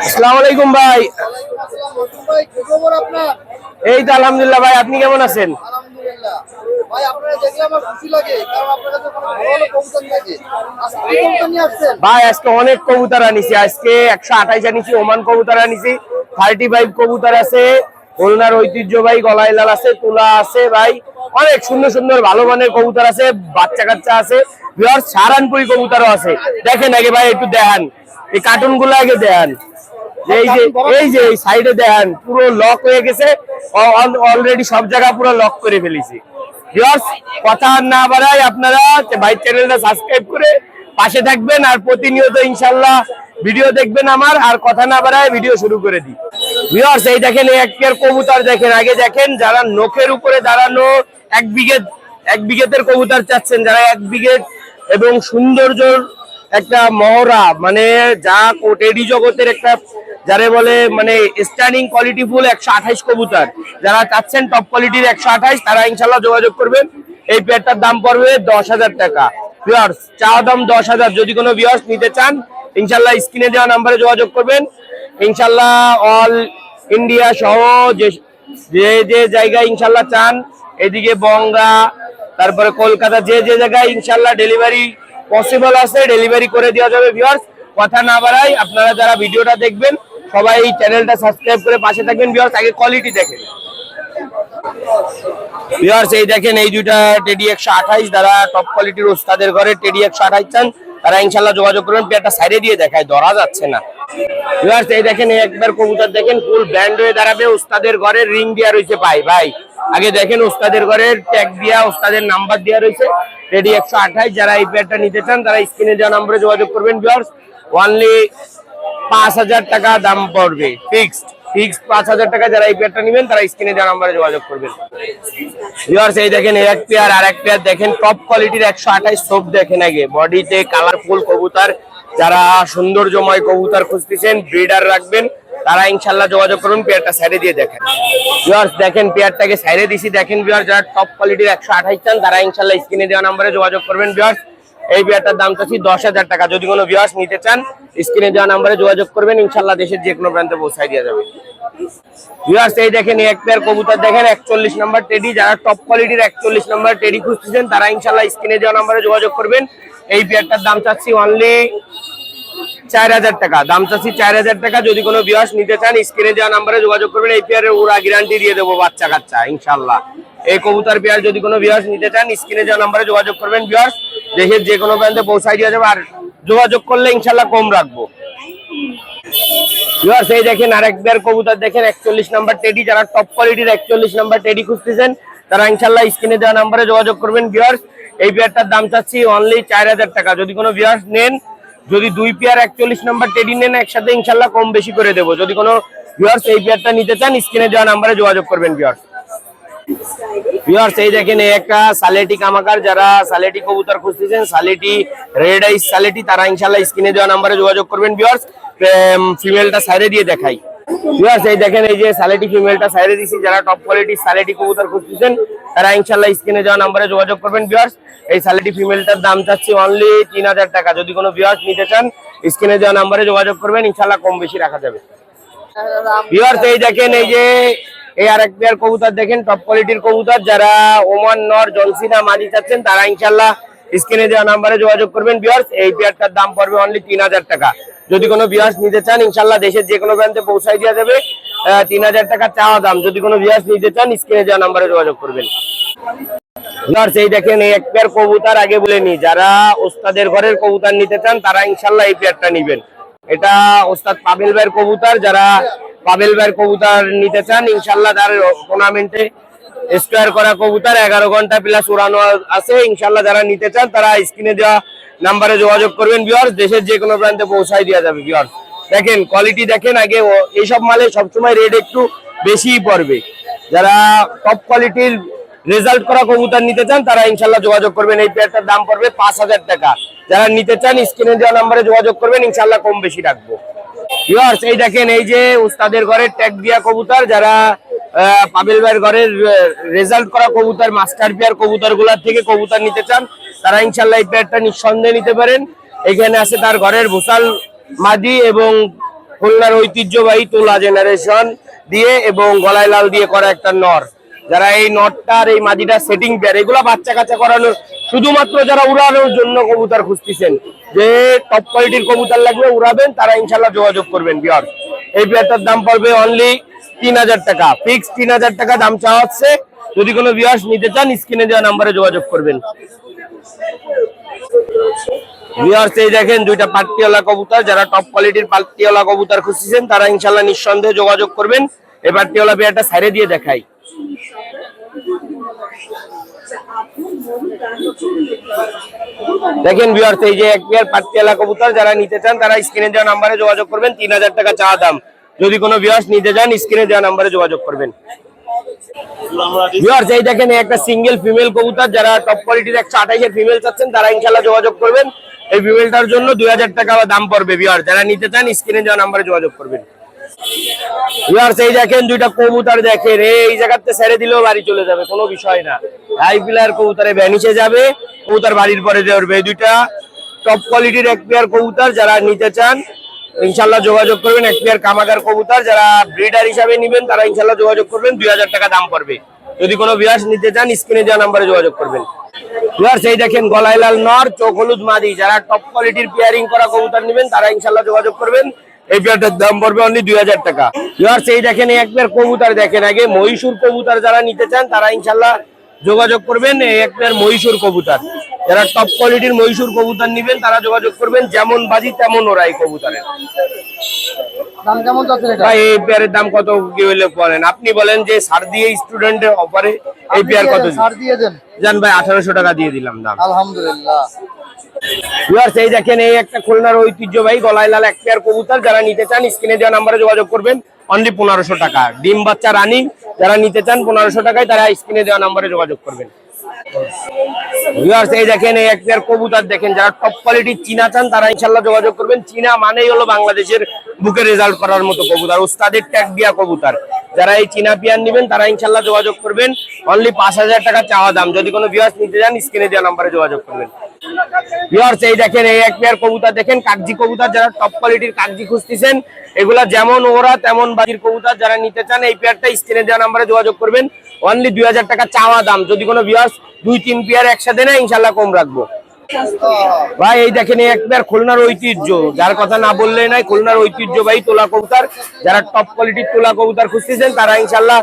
আসসালামু ভাই। এই তো আলহামদুলিল্লাহ ভাই, আপনি কেমন আছেন? ভাই, আজকে অনেক কবুতর আনিছি। আজকে একশো আঠাইশ আনিছি, ওমান কবুতর আনিছি থার্টি ফাইভ কবুতর আছে খুলনার ঐতিহ্যবাহী গলায় লাল আছে, তুলা আছে ভাই। অনেক সুন্দর সুন্দর ভালো মানের কবুতর আছে, বাচ্চা কাচ্চা আছে। সারানপুরি কবুতরও আছে। দেখেন আগে ভাই, একটু দেখান। এই কার্টুনগুলো আগে দেখান। এই যে এই যে এই সাইডে দেখান পুরো লক হয়ে গেছে। অলরেডি সব জায়গা পুরো লক করে ফেলেছি। কথা না বাড়াই আপনারা ভাই চ্যানেলটা সাবস্ক্রাইব করে পাশে থাকবেন আর প্রতিনিয়ত ইনশাল্লাহ ভিডিও দেখবেন আমার। আর কথা না বাড়ায় ভিডিও শুরু করে দিই। ভিউয়ার্স এই দেখেন এই এক পেয়ার কবুতর দেখেন আগে দেখেন যারা নখের উপরে দাঁড়ানো এক বিঘে এক বিঘেতের কবুতর চাচ্ছেন যারা এক বিঘে এবং সৌন্দর্যর একটা মহড়া মানে যা টেডি জগতের একটা, যারে বলে মানে স্ট্যান্ডিং কোয়ালিটি ফুল একশো আঠাইশ কবুতর। যারা চাচ্ছেন টপ কোয়ালিটির একশো আঠাইশ, তারা ইনশাল্লাহ যোগাযোগ করবেন। এই পেয়ারটার দাম পড়বে দশ হাজার টাকা। ভিওর্স চা দাম দশ হাজার। যদি কোনো ভিওর্স নিতে চান, ইনশাল্লাহ স্ক্রিনে দেওয়া নাম্বারে যোগাযোগ করবেন। ইনশাল্লাহ অল ইন্ডিয়া সহ যে যে যে জায়গায় ইনশাল্লাহ চান, এদিকে বঙ্গা, তারপরে কলকাতা, যে যে জায়গায় ইনশাল্লাহ ডেলিভারি পসিবল আছে ডেলিভারি করে দেওয়া যাবে ভিউয়ার্স কথা না বাড়াই, আপনারা যারা ভিডিওটা দেখবেন, সবাই এই চ্যানেলটা সাবস্ক্রাইব করে পাশে থাকবেন ভিউয়ার্স আগে কোয়ালিটি দেখেন। ভিউয়ার্স এই দেখেন, এই দুইটা টেডি একশো আঠাইশ দ্বারা টপ কোয়ালিটির ওস্তাদের ঘরে টেডি একশো আঠাইশ চান। তারা ইনশাল্লাহ যোগাযোগ করবেন, পেয়ারটা সাইডে দিয়ে দেখায়, ধরা যাচ্ছে না। এই দেখেন একবার কবুতর দেখেন ফুল ব্যান্ড হয়ে দাঁড়াবে ওস্তাদের ঘরে রিং দেওয়া রয়েছে পাই ভাই। আগে দেখেন ওস্তাদের ঘরের ট্যাগ দিয়া ওস্তাদের নাম্বার দেওয়া রয়েছে। রেডি একশো আঠাইশ যারা এই পেয়ারটা নিতে চান, তারা স্ক্রিনে দেওয়া নম্বরে যোগাযোগ করবেন ভিউয়ার্স ওনলি পাঁচ হাজার টাকা দাম পড়বে ফিক্সড ফিক্সড পাঁচ হাজার টাকা যারা এই পেয়ারটা নেবেন, তারা স্ক্রিনে দেওয়া নম্বরে যোগাযোগ করবেন। ভিউয়ার্স এই দেখেন, এক পেয়ার আর এক পেয়ার দেখেন টপ কোয়ালিটির একশো আঠাইশ সোপ দেখেন আগে। বডিতে কালারফুল কবুতর, যারা সৌন্দর্যময় কবুতর খুঁজতেছেন ব্রিডার রাখবেন, তারা ইনশাল্লাহ যোগাযোগ করুন পেয়ারটা সাইডে দিয়ে দেখেন। ভিউয়ার্স দেখেন পেয়ারটাকে সাইডে দিছি। দেখেন ভিউয়ার যারা টপ কোয়ালিটির একশো আঠাইশ চান, তারা ইনশাল্লাহ স্ক্রিনে দেওয়া নম্বরে যোগাযোগ করবেন ভিউয়ার্স এই বিয়ারটার দাম চাচ্ছি দশ হাজার টাকা। যদি কোনো ভিউয়ার্স নিতে চান স্ক্রিনে দেওয়া নাম্বারে যোগাযোগ করবেন, ইনশাল্লাহ দেশের যে কোনো প্রান্তে পৌঁছাই দেওয়া যাবে। এই দেখেন, এক পেয়ার কবুতর দেখেন, একচল্লিশ নাম্বার টেডি যারা টপ কোয়ালিটির একচল্লিশ নাম্বার টেডি খুঁজতেছেন, তারা ইনশাল্লাহ স্ক্রিনে দেওয়া নাম্বারে যোগাযোগ করবেন। এই পেয়ারটার দাম চাচ্ছি অনলি চার হাজার টাকা। দাম চাচ্ছি চার হাজার টাকা। যদি কোনো বিয়াস নিতে চান স্ক্রিনে দেওয়া নাম্বারে যোগাযোগ করবেন। এই পেয়ারের ওরা গ্যারান্টি দিয়ে দেবো বাচ্চা কাচ্চা ইনশাল্লাহ। এই কবুতর পেয়ার যদি কোনো বিয়াস নিতে চান, স্ক্রিনে দেওয়া নাম্বারে যোগাযোগ করবেন বিয়াস দেশের যে কোনো প্রান্তে পৌঁছাই দিয়ে যাবে আর যোগাযোগ করলে ইনশাল্লাহ কম রাখব। ভিউয়ার্স দেখেন বের কবুতর দেখেন, একচল্লিশ নাম্বার টেডি যারা টপ কোয়ালিটির একচল্লিশ নাম্বার টেডি খুঁজতেছেন, তারা ইনশাল্লাহ স্ক্রিনে দেওয়া নাম্বারে যোগাযোগ করবেন ভিউয়ার্স এই পেয়ারটার দাম চাচ্ছি অনলি চার হাজার টাকা। যদি কোনো ভিউয়ার্স নেন, যদি দুই পেয়ার একচল্লিশ নাম্বার টেডি নেন, একসাথে ইনশাল্লাহ কম বেশি করে দেবো। যদি কোনো ভিউয়ার্স এই পেয়ারটা নিতে চান, স্ক্রিনে দেওয়া নাম্বারে যোগাযোগ করবেন ভিউয়ার্স ভিউয়ার্স এই দেখেন একটা সালেটি কামাকার যারা সালেটি কবুতর খুঁজতেছেন, সালেটি রেড আইস সালেটি, তারা ইনশাল্লাহ স্ক্রিনে দেওয়া নাম্বারে যোগাযোগ করবেন ভিউয়ার্স ফিমেলটা সাইডে দিয়ে দেখাই। ভিউয়ার্স এই দেখেন, এই যে সালেটি ফিমেলটা সাইডে দিছি, যারা টপ কোয়ালিটি সালেটি কবুতর খুঁজতেছেন, তারা ইনশাল্লাহ স্ক্রিনে দেওয়া নাম্বারে যোগাযোগ করবেন ভিউয়ার্স এই সালেটি ফিমেলটার দাম চাচ্ছি অনলি তিন হাজার টাকা। যদি কোনো ভিউয়ার্স নিতে চান, স্ক্রিনে দেওয়া নাম্বারে যোগাযোগ করবেন ইনশাল্লাহ কম বেশি রাখা যাবে। ভিউয়ার্স এই দেখেন, এই যে এই আরেক পেয়ার কবুতর দেখেন টপ কোয়ালিটির কবুতর। যারা ওমান, নর, জনসিনা মাঝি চাচ্ছেন, তারা ইনশাল্লাহ স্ক্রিনে দেওয়া নাম্বারে যোগাযোগ করবেন। ভিউয়ার্স এই পেয়ারটার দাম পড়বে অনলি তিন হাজার টাকা। যদি কোনো ভিউয়ার্স নিতে চান ইনশাল্লাহ দেশের যে কোনো প্রান্তে পৌঁছাই দেওয়া যাবে। তিন হাজার টাকা চাওয়া দাম। যদি কোনো ভিউয়ার্স নিতে চান স্ক্রিনে দেওয়া নাম্বারে যোগাযোগ করবেন। ভিউয়ার্স এই দেখেন, এই এক পেয়ার কবুতর আগে বলে নি যারা ওস্তাদের ঘরের কবুতর নিতে চান, তারা ইনশাল্লাহ এই পেয়ারটা নিবেন। এটা ওস্তাদ পাবেল ভাইয়ের কবুতর। যারা পাবেল ভাইয়ের কবুতর নিতে চান, ইনশাল্লাহ তার টুর্নামেন্টে স্কোয়ার করা কবুতর, এগারো ঘণ্টা প্লাস উড়ানো আছে, ইনশাল্লাহ যারা নিতে চান তারা স্ক্রিনে দেওয়া নাম্বারে যোগাযোগ করবেন ভিওর্স দেশের যে কোনো প্রান্তে পৌঁছাই দেওয়া যাবে ভিওর্স দেখেন কোয়ালিটি দেখেন, আগে এইসব মালে সবসময় রেট একটু বেশিই পড়বে। যারা টপ কোয়ালিটির রেজাল্ট করা কবুতর নিতে চান, তারা ইনশাল্লাহ যোগাযোগ করবেন, এই পেয়ারটার দাম পড়বে পাঁচ হাজার টাকা। যারা নিতে চান স্ক্রিনে দেওয়া নাম্বারে যোগাযোগ করবেন, ইনশাল্লাহ কম বেশি রাখব। ভিউয়ার্স এই দেখেন, এই যে উস্তাদের ঘরের ট্যাগ দিয়া কবুতর, যারা পাবেল ভাইয়ের ঘরের রেজাল্ট করা কবুতর মাস্টার পেয়ার কবুতরগুলার থেকে কবুতর নিতে চান, তারা ইনশাল্লাহ এই পেয়ারটা নিঃসন্দেহে নিতে পারেন। এখানে আছে তার ঘরের ভুসাল মাদি এবং খুলনার ঐতিহ্যবাহী তোলা জেনারেশন দিয়ে এবং গলায় লাল দিয়ে করা একটা নর। যারা এই নটটা আর এই মাদিটা সেটিং পেয়ার এগুলা বাচ্চা কাচ্চা করানোর, শুধুমাত্র যারা উড়ানোর জন্য কবুতর খুঁজতেছেন যে টপ কোয়ালিটির কবুতর লাগবে, উড়াবেন, তারা ইনশাল্লাহ যোগাযোগ করবেন বিয়ার এই পেয়ারটার দাম পড়বে অনলি তিন হাজার টাকা। ফিক্স তিন হাজার টাকা দাম চাওয়া হচ্ছে। যদি কোনো বিয়ার্স নিতে চান স্ক্রিনে দেওয়া নাম্বারে যোগাযোগ করবেন। এই দেখেন, দুইটা পাট্টিওয়ালা কবুতর, যারা টপ কোয়ালিটির পাট্টিওয়ালা কবুতর খুঁজছেন তারা ইনশাল্লাহ নিঃসন্দেহে যোগাযোগ করবেন। এই পাট্টিওয়ালা বিয়ারটা সাইডে দিয়ে দেখাই। দেখেন ভিউয়ার্স এই যে এক পেয়ার পাট্টিওয়ালা কবুতর, যারা নিতে চান, তারা স্ক্রিনে দেওয়া নাম্বারে যোগাযোগ করবেন। তিন হাজার টাকা চা দাম। যদি কোনো ভিউয়ার্স নিতে চান স্ক্রিনে দেওয়া নাম্বারে যোগাযোগ করবেন। ভিউয়ার্স এই দেখেন একটা সিঙ্গেল ফিমেল কবুতর, যারা টপ কোয়ালিটির একশো আঠাইশের ফিমেল চাচ্ছেন, তারা ইনশাল্লাহ যোগাযোগ করবেন। এই ফিমেলটার জন্য দুই হাজার টাকা দাম পড়বে ভিউয়ার্স যারা নিতে চান স্ক্রিনে দেওয়া নাম্বারে যোগাযোগ করবেন। এই দেখেন দুইটা কবুতর দেখেন। এই জায়গাতে ছেড়ে দিলেও বাড়ি চলে যাবে, কোনো বিষয় না। কবুতরে যাবে, কবুতর বাড়ির পরে এই দুইটা টপ কোয়ালিটির এক কবুতর যারা নিতে চান ইনশাল্লাহ যোগাযোগ করবেন। এক কামাগার কবুতর যারা ব্রিডার হিসাবে নিবেন, তারা ইনশাল্লাহ যোগাযোগ করবেন। দুই হাজার টাকা দাম পড়বে। যদি কোনো বিয়াস নিতে চান স্ক্রিনে দেওয়া নাম্বারে যোগাযোগ করবেন। ভিউয়ার্স এই দেখেন, গলায় লাল নর, চোখ হলুদ মাদি। যারা টপ কোয়ালিটির পেয়ারিং করা কবুতর নেবেন, তারা ইনশাল্লাহ যোগাযোগ করবেন। এই পেয়ারটার দাম পড়বে অনলি দুই হাজার টাকা। এই দেখেন এই এক পেয়ার কবুতর দেখেন আগে। মহীশূর কবুতর যারা নিতে চান তারা ইনশাল্লাহ যোগাযোগ করবেন এই এক পেয়ার মহীশূর কবুতর। যারা টপ কোয়ালিটির মহীশূর কবুতর নিবেন তারা যোগাযোগ করবেন যেমন বাজি তেমন ওরা এই কবুতরের। দাম কেমন যাচ্ছে এটা? ভাই এই পেয়ারের দাম কত কি হইলে বলেন? আপনি বলেন যে সার দিয়ে স্টুডেন্টের অফারে এই পেয়ার কত জান ভাই আঠারোশো টাকা দিয়ে দিলাম দাম। আলহামদুলিল্লাহ। দেখেন, এই একটা খুলনার ঐতিহ্যবাহী গলায় লাল এক পেয়ার কবুতর। যারা নিতে চান, স্ক্রিনে দেওয়া নাম্বারে যোগাযোগ করবেন। অনলি পনেরোশো টাকা। ডিম বাচ্চা রানিং যারা নিতে চান পনেরোশো টাকায়, তারা স্ক্রিনে দেওয়া নাম্বারে যোগাযোগ করবেন। দেখেন যারা টপ চীনা তারা ইনশাল্লাহ যোগাযোগ করবেন। চীনা মানেই হলো বাংলাদেশের বুকে রেজাল্ট করার মতো কবুতর ওস্তাদের ট্যাগ যারা এই চীনা পিয়ার নেবেন, তারা ইনশাল্লাহ যোগাযোগ করবেন। অনলি পাঁচ হাজার চাওয়া দাম। যদি কোনো নিতে চান দেওয়া নাম্বারে যোগাযোগ করবেন। ভিউয়ার্স এই দেখেন, এই এক পেয়ার কবুতর দেখেন কাগজি কবুতর যারা টপ কোয়ালিটির কাগজি খুঁজতেছেন, এগুলা যেমন ওরা তেমন বাজির যারা নিতে চান, এই পেয়ারটা দেওয়া নাম্বারে যোগাযোগ করবেন। অনলি দুই হাজার টাকা চাওয়া দাম। যদি কোনো দুই, তিন পেয়ার একসাথে ইনশাল্লাহ কম রাখব। ভাই, এই দেখেন, এই এক পেয়ার খুলনার ঐতিহ্য। যার কথা না বললে নাই, খুলনার ঐতিহ্য ভাই, তোলা কবুতর। যারা টপ কোয়ালিটির তোলা কবুতর খুঁজতেছেন, তারা ইনশাল্লাহ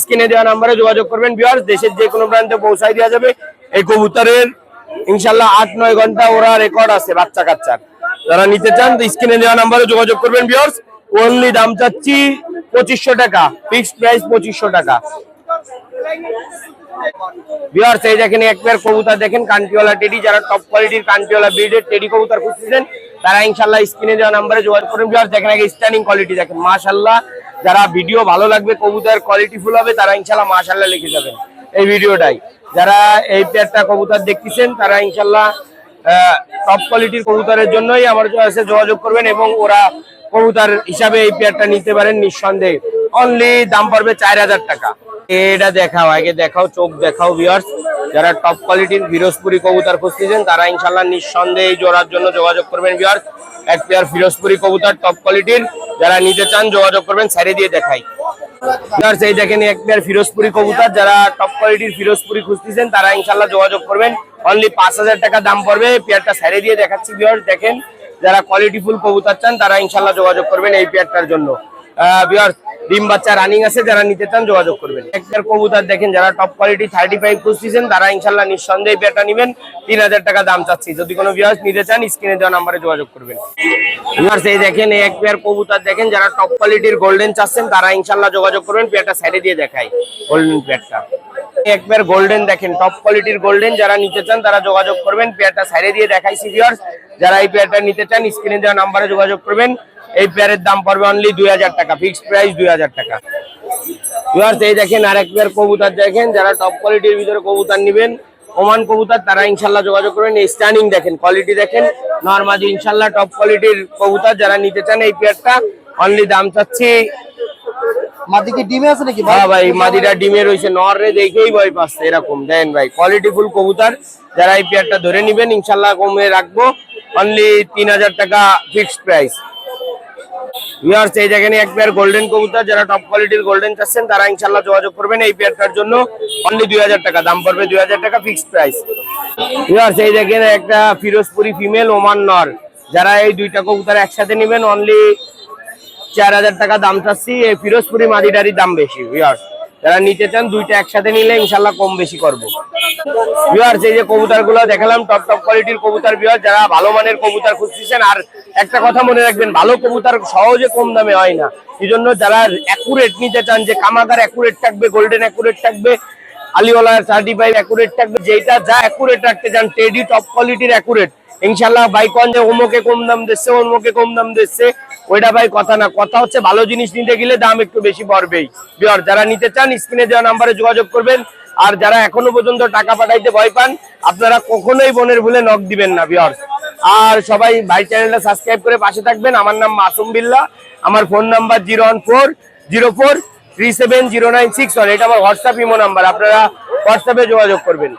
স্ক্রিনে দেওয়া নাম্বারে যোগাযোগ করবেন। ভিউয়ার্স দেশের যে কোনো প্রান্তে পৌঁছায় দেওয়া যাবে। এই কবুতরের ইনশাল্লাহ আট, নয় ঘণ্টা ওরা রেকর্ড আছে, বাচ্চা কাচ্চার। যারা নিতে চান স্ক্রিনে দেওয়া নাম্বারে যোগাযোগ করবেন ভিউয়ার্স অনলি দাম চাচ্ছি পঁচিশশো টাকা ফিক্সড প্রাইস পঁচিশশো টাকা। এই দেখেন দেখেন কান্টিওয়ালা টেডি যারা টপ কোয়ালিটির কান্টিওয়ালা ব্রিডের টেডি তারা ইনশাল্লাহ নাম্বারে যোগাযোগ দেখেন কোয়ালিটি দেখেন মাশাল্লাহ যারা ভিডিও ভালো লাগবে কবুতর কোয়ালিটি ফুল হবে, তারা ইনশাল্লাহ মাশাল্লাহ লিখে যাবেন। এই ভিডিওটাই যারা এই পেয়ারটা কবুতর দেখতেছেন, তারা ইনশাল্লাহ টপ কোয়ালিটির কবুতরের জন্যই আমার কাছে যোগাযোগ করবেন এবং ওরা কবুতর হিসাবে এই পেয়ারটা নিতে পারেন নিঃসন্দেহে। অনলি দাম পড়বে চার হাজার টাকা। এটা দেখাও, আগে দেখাও, চোখ দেখাও ভিউয়ার্স যারা টপ কোয়ালিটির ফিরোজপুরি কবুতর খুঁজতেছেন, তারা ইনশাল্লাহ নিঃসন্দেহে এই জোড়ার জন্য যোগাযোগ করবেন ভিউয়ার্স এক পেয়ার ফিরোজপুরি কবুতর টপ কোয়ালিটির যারা নিতে চান, যোগাযোগ করবেন, সাইডে দিয়ে দেখাই। ভিউয়ার্স এই দেখেন এক পেয়ার ফিরোজপুরি কবুতর। যারা টপ কোয়ালিটির ফিরোজপুরি খুঁজতেছেন, তারা ইনশাল্লাহ যোগাযোগ করবেন। অনলি পাঁচ হাজার টাকা দাম পড়বে পেয়ারটা সাইডে দিয়ে দেখাচ্ছি ভিউয়ার্স দেখেন, যারা কোয়ালিটি ফুল কবুতর চান, তারা ইনশাল্লাহ যোগাযোগ করবেন এই পেয়ারটার জন্য। ডিম বাচ্চা রানিং আছে, যারা নিতে চান যোগাযোগ করবেন। একটার কবুতর দেখেন, যারা টপ কোয়ালিটি থার্টি ফাইভ তারা ইনশাল্লাহ নিঃসন্দেহে পেয়ারটা নেবেন। তিন হাজার টাকা দাম চাচ্ছি। যদি কোনো ভিউয়ার্স নিতে চান স্ক্রিনে দেওয়া নাম্বারে যোগাযোগ করবেন। ভিউয়ার্স এই দেখেন, এই এক পেয়ার কবুতর দেখেন, যারা টপ কোয়ালিটির গোল্ডেন চাচ্ছেন, তারা ইনশাল্লাহ যোগাযোগ করবেন পেয়ারটা সাইডে দিয়ে দেখাই। গোল্ডেন পেয়ারটা এক পেয়ার গোল্ডেন দেখেন টপ কোয়ালিটির গোল্ডেন যারা নিতে চান তারা যোগাযোগ করবেন পেয়ারটা সাইডে দিয়ে দেখাইছি ভিউয়ার্স যারা এই পেয়ারটা নিতে চান স্ক্রিনে দেওয়া নাম্বারে যোগাযোগ করবেন। এই পেয়ারের দাম পড়বে অনলি দুই হাজার টাকা ফিক্সড প্রাইস দুই হাজার টাকা। ভিউয়ার্স এই দেখেন আর এক পেয়ার কবুতর দেখেন, যারা টপ কোয়ালিটির ভিতরে কবুতর নেবেন, ওমান কবুতর, তারা ইনশাল্লাহ যোগাযোগ করবেন। স্ট্যান্ডিং দেখেন কোয়ালিটি দেখেন নর্মালি ইনশাল্লাহ টপ কোয়ালিটির কবুতর যারা নিতে চান এই পেয়ারটা অনলি দাম চাচ্ছি মাদি ডিমে আছে নাকি হ্যাঁ ভাই, মাদিরা ডিমে রয়েছে নরে দেখেই ভয় পাচ্ছে, এরকম। দেন ভাই কোয়ালিটি ফুল কবুতর। যারা এই পেয়ারটা ধরে নিবেন, ইনশাল্লাহ কমে রাখব। অনলি তিন হাজার টাকা ফিক্সড প্রাইস ভিউয়ার্স এই যেখানে এক পেয়ার গোল্ডেন কবুতর, যারা টপ কোয়ালিটির গোল্ডেন চাচ্ছেন, তারা ইনশাল্লাহ যোগাযোগ করবেন এই পেয়ারটার জন্য। অনলি দুই হাজার টাকা, দাম পড়বে দুই হাজার টাকা ফিক্সড প্রাইস ভিউয়ার্স এই দেখেন একটা ফিরোজপুরি ফিমেল ওমান নর যারা এই দুইটা কবুতর একসাথে নেবেন অনলি চার হাজার টাকা দাম চাচ্ছি, এই ফিরোজপুরি মাদিটারই দাম বেশি ভিউয়ার্স যারা নিতে চান, দুইটা একসাথে নিলে ইনশাল্লাহ কম বেশি করব। ভিউয়ার্স এই যে কবুতরগুলো দেখালাম টপ টপ কোয়ালিটির কবুতর ভিউয়ার যারা ভালো মানের কবুতর খুঁজতেছেন, আর একটা কথা মনে রাখবেন, ভালো কবুতর সহজে কম দামে হয় না। এই জন্য যারা অ্যাকুরেট নিতে চান, যে কামাকার অ্যাকুরেট থাকবে গোল্ডেন অ্যাকুরেট থাকবে আলিওয়ালা থার্টি ফাইভ অ্যাকুরেট থাকবে যেটা যা অ্যাকুরেট রাখতে চান টেডি টপ কোয়ালিটির অ্যাকুরেট ইনশাল্লাহ বাইকন যে ওমোকে কম দাম দিচ্ছে ওমোকে কম দাম দিচ্ছে। ওইটা ভাই কথা না, কথা হচ্ছে ভালো জিনিস নিতে গেলে দাম একটু বেশি পড়বেই। বিয়ার, যারা নিতে চান, স্ক্রিনে দেওয়া নাম্বারে যোগাযোগ করবেন। আর যারা এখনও পর্যন্ত টাকা পাঠাইতে ভয় পান, আপনারা কখনোই বোনের ভুলে নক দিবেন না, বিয়ার। আর সবাই ভাই চ্যানেলটা সাবস্ক্রাইব করে পাশে থাকবেন। আমার নাম মাসুম বিল্লা, আমার phone number zero one four, zero four, three seven, zero nine six one. এটা আমার হোয়াটসঅ্যাপ ইমো নাম্বার, আপনারা হোয়াটসঅ্যাপে যোগাযোগ করবেন।